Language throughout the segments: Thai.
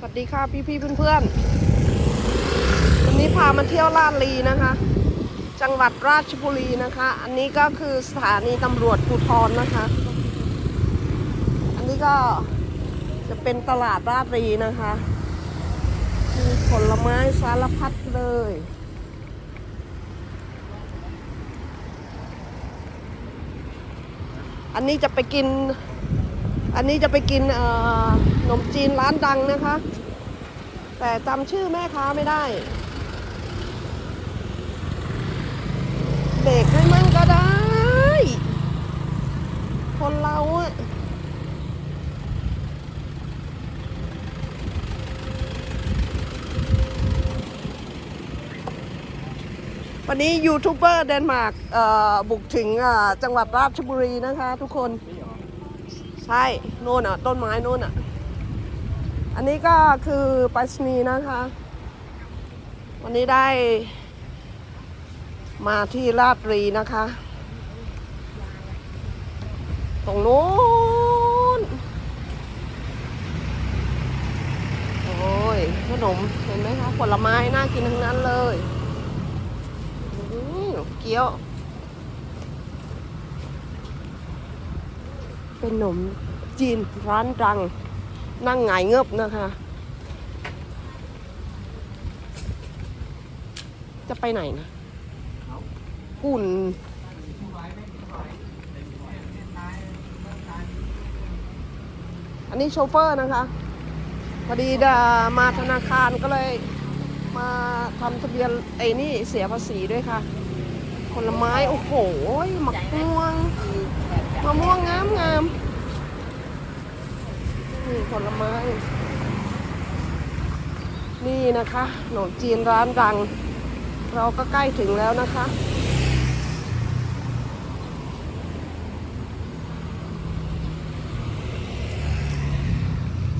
สวัสดีค่ะพี่พี่ๆเพื่อนๆวันนี้พามาเที่ยวลาดลีนะคะ จังหวัดราชบุรีนะคะ อันนี้ก็คือสถานีตำรวจภูธรนะคะ อันนี้ก็จะเป็นตลาดราชลีนะคะ มีผลไม้สารพัดเลยอันนี้จะไปกิน อันนี้จะไปกินขนมจีนร้านดังนะคะ แต่จำชื่อแม่ค้าไม่ได้เบรกให้มั่งก็ได้ คนเราอะวันนี้ยูทูบเบอร์เดนมาร์กบุกถึงจังหวัดราชบุรีนะคะทุกคน ใช่โน่นอะ ต้นไม้โน่นอะ อันนี้ก็คือปรษณีนะคะ วันนี้ได้ มาที่ลาดรีนะคะ ตรงนู้นโอ้ยขนมเห็นไหมคะ ผลไม้น่ากินทั้งนั้นเลยอื้อเกี๊ยว เป็นขนมจีนร้านดัง นั่งหงายเงบนะคะ จะไปไหนนะกุ่นอันนี้โชเฟอร์นะคะ พอดีดามาธนาคารก็เลยมาทำทะเบียนไอ้นี่เสียภาษีด้วยค่ะ ผลไม้ โอ้โหมะม่วง มะม่วงงามงามนี่ผลไม้ นี่นะคะขนมจีนร้านดัง เราก็ใกล้ถึงแล้วนะคะ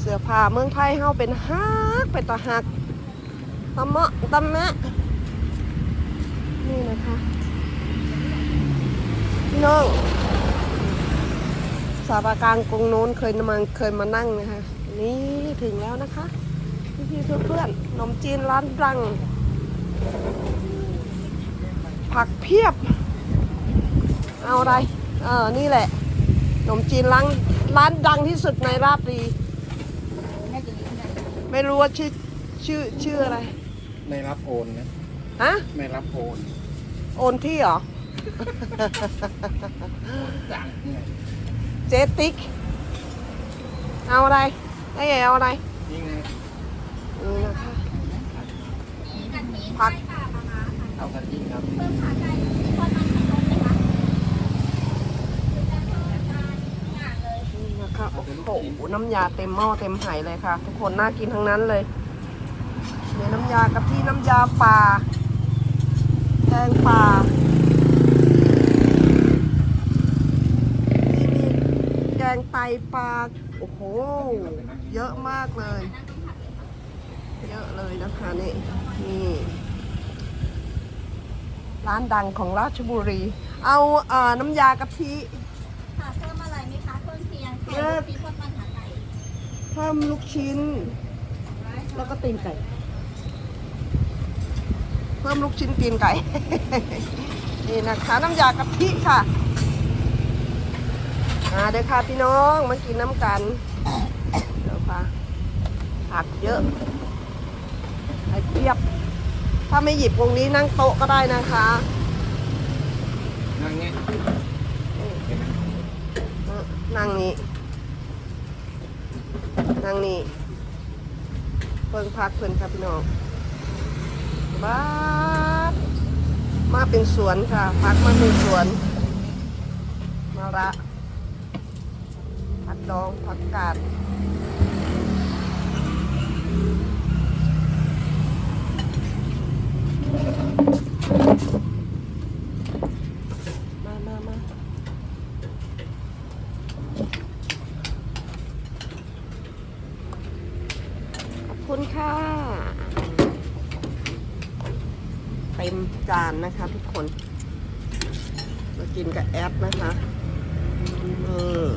เสื้อผ้าเมืองไทยเฮาเป็นฮักเป็นตะหักตะเมาะตะแมะนี่นะคะ พี่น้อง สารากลางกรุงโน้นเคยมาเคยมานั่งนะคะ นี่ถึงแล้วนะคะพี่พี่ๆเพื่อนๆขนมจีนร้านดัง ผักเพียบ เอาอะไร เออนี่แหละขนมจีนร้านร้านดังที่สุดในราชบุรีไม่รู้ว่าชื่อชื่อชื่ออะไร ไม่รับโอนนะฮะไม่รับโอน โอนที่เหรอ จัง เนี่ยเจติ๊ก เอาอะไรไอ้ใหญ่เอาอะไรนี่ไงนี่นะคะผักเอากะทิครับนี่นะคะโอ้โหน้ำยาเต็มหม้อเต็มไหเลยค่ะ ทุกคนน่ากินทั้งนั้นเลยเดี๋ยวน้ำยากะทิน้ำยาป่าแกงป่านี่มีแกงไต ปลาโอ้โห เยอะมากเลย เยอะเลยนะคะนี่นี่ร้านดังของราชบุรี เอาเอ่อน้ำยากะทิค่ะเพิ่มอะไรไหมคะเพิ่มเพียงไข่เพิ่มลูกชิ้นทอดมันขาไก่เพิ่มลูกชิ้น แล้วก็ตีนไก่ เพิ่มลูกชิ้นตีนไก่ นี่นะคะน้ำยากะทิค่ะ มาเด้อค่ะพี่น้องมากินน้ำกันเดี๋ยวค่ะผักเยอะไข่เพียบ ถ้าไม่หยิบวงนี้นั่งโต๊ะก็ได้นะคะนั่งเนี่ยเห็นไหมนั่งนี้นั่งนี่เพิ่งพักเพิ่นครับพี่น้องบ้าดมาเป็นสวนค่ะพักมาเป็นสวน มาละ ผักดองผักกาดมามามาขอบคุณค่ะ เต็มจานนะคะทุกคน มากินกับแอปนะคะ เออ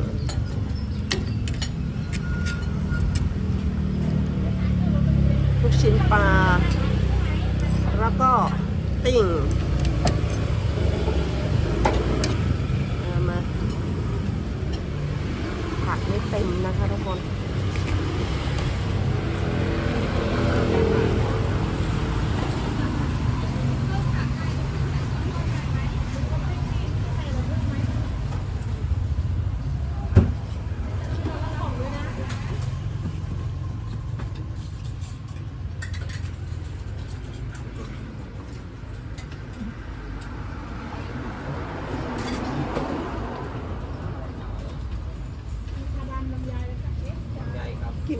ลูก ชิ้นปลา แล้วก็ติ่งมาผักไม่เต็มนะคะทุกคน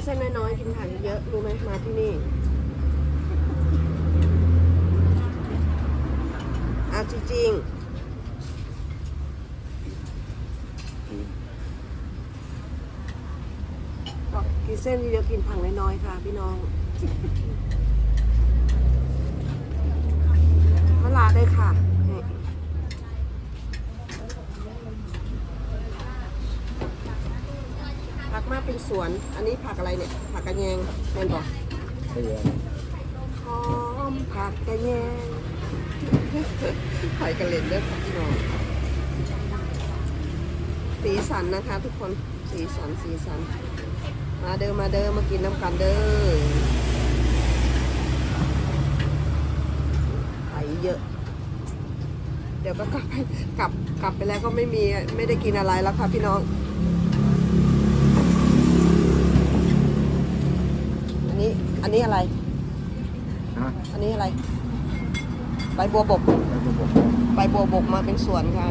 ครับกินเส้นน้อยๆกินผักเยอะๆรู้ไหมมาที่นี่เอาจริงๆบอกกินเส้นเยอะๆกินผักน้อยๆค่ะ พี่น้องมะลาได้ค่ะนี่ผัก มาเป็นสวน อันนี้ผักอะไรเนี่ย ผักกระแยงแม่นบอกเตือนหอมผักกระแยงไข่กระเล็ดเด้อค่ะพี่น้องสีสันนะคะ ทุกคน สีสัน สีสัน มาเด้อมาเด้อมากินน้ำกันเด้อไข่เยอะ เดี๋ยวก็กลับไปกลับกลับไปแล้วก็ไม่มีไม่ได้กินอะไรแล้วค่ะพี่น้อง อั นนี้อันนี้อะไร ฮะอันนี้อะไร ใบบัวบกไปบุบใบบัวบกมาเป็นสวนค่ะ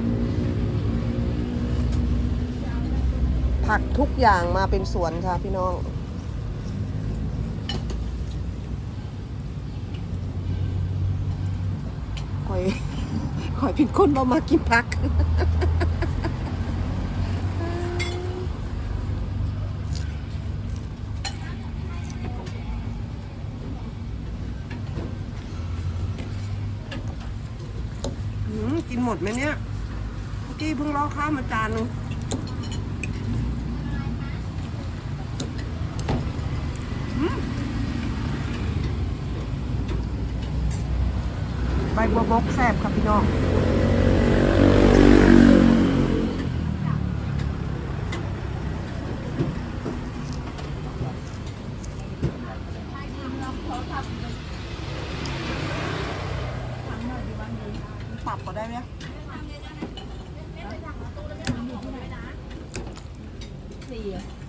ผักทุกอย่างมาเป็นสวนค่ะพี่น้อง คอยคอยเป็นคนบ่มากินผัก หมดไหมเนี่ยเมื่อกี้เพิ่งล้อข้าวมาจานหนึงใบบัวบกแซ่บครับพี่น้อง ปรับก็ได้ไหม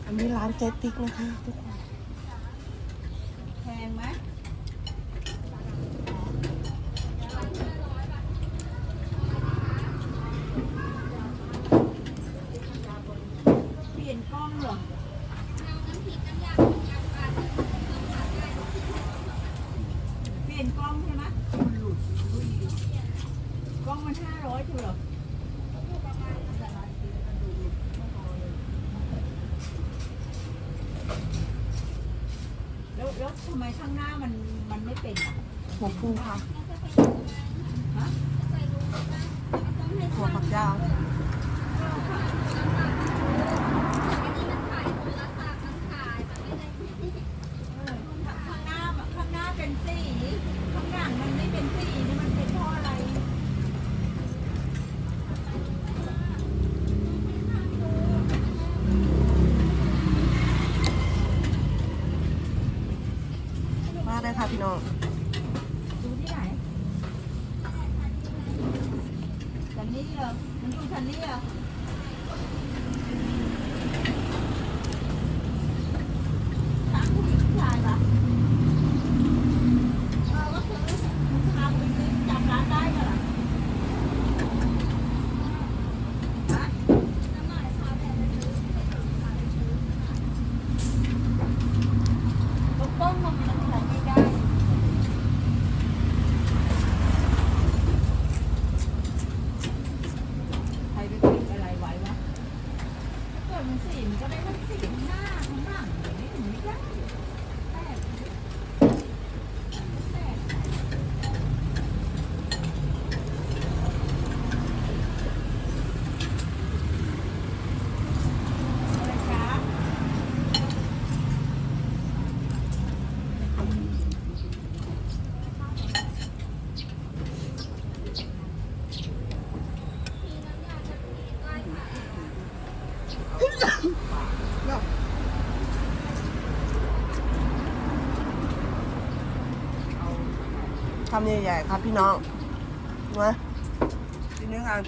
อันนี้ร้านเจติ๊กนะคะทุกคน แพงไหมเปลี่ยนกล้องเหรอ เปลี่ยนกล้องใช่ไหมมันหลุดกล้องมันห้าร้อยถูกเหรอ แล้วแล้วทำไมข้างหน้ามันมันไม่เป็นอะ หัวปูค่ะหัวฝักยาวข้างหน้าข้างหน้าเป็นสีข้างหลังมันไม่เป็นสีนี่มันเป็นเพราะอะไรมาได้ค่ะพี่น้อง ดูที่ไหน ชันนี่เหรอมันดูชันนี่เหรอทั้งผู้หญิงผู้ชายปะเออก็คือทำไปซื้อจำร้านได้ปะล่ะฮะต้มต้มมันมันใช้ไม่ได้ ใครไปกินอะไร คำใหญ่ๆครับพี่น้องมาทีนึงกัน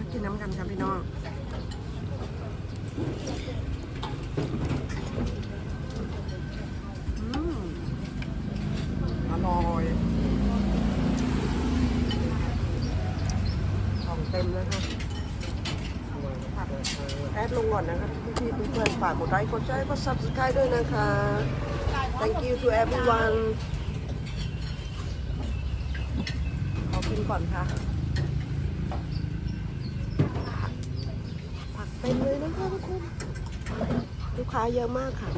ากินน้ำกันครับพี่น้อง อืมอร่อยของเต็มแล้วครับ แอดลงก่อนนะครับพี่ๆเพื่อนๆฝากกดไลค์กดแชร์กด subscribe ด้วยนะคะ thank you to everyone ขอกินก่อนค่ะ ผักเต็มเลยนะคะทุกคน ลูกค้าเยอะมากค่ะ